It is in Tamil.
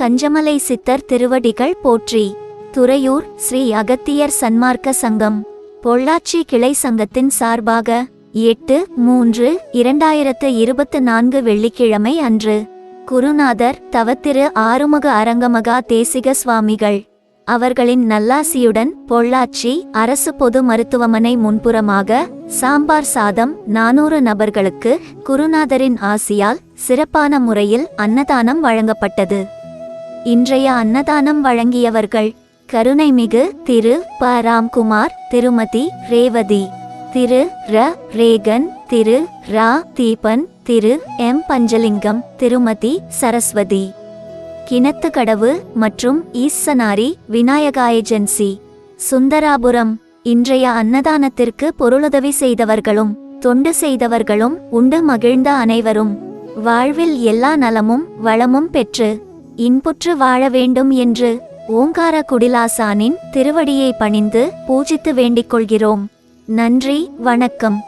கஞ்சமலை சித்தர் திருவடிகள் போற்றி. துறையூர் ஸ்ரீ அகத்தியர் சன்மார்க்க சங்கம். பொள்ளாச்சி கிளை சங்கத்தின் சார்பாக எட்டு மூன்று இரண்டாயிரத்து இருபத்து நான்கு வெள்ளிக்கிழமை அன்று குருநாதர் தவத்திரு ஆறுமுக அரங்கமகா தேசிக சுவாமிகள் அவர்களின் நல்லாசியுடன் பொள்ளாச்சி அரசு பொது மருத்துவமனை முன்புறமாக சாம்பார் சாதம் நானூறு நபர்களுக்கு குருநாதரின் ஆசியால் சிறப்பான முறையில் அன்னதானம் வழங்கப்பட்டது. இன்றைய அன்னதானம் வழங்கியவர்கள் கருணைமிகு திரு ப. ராம்குமார் திருமதி ரேவதி திரு ர. ரேகன் திரு ரா. தீபன் திரு எம். பஞ்சலிங்கம் திருமதி சரஸ்வதி. கிணத்துக்கடவு மற்றும் ஈசனாரி விநாயகா ஏஜென்சி சுந்தராபுரம். இன்றைய அன்னதானத்திற்கு பொருளுதவி செய்தவர்களும் தொண்டு செய்தவர்களும் உண்டு மகிழ்ந்த அனைவரும். வாழ்வில் எல்லா நலமும் வளமும் பெற்று இன்புற்று வாழ வேண்டும் என்று ஓங்கார குடிலாசானின் திருவடியை பணிந்து பூஜித்து வேண்டிக் கொள்கிறோம். நன்றி வணக்கம்.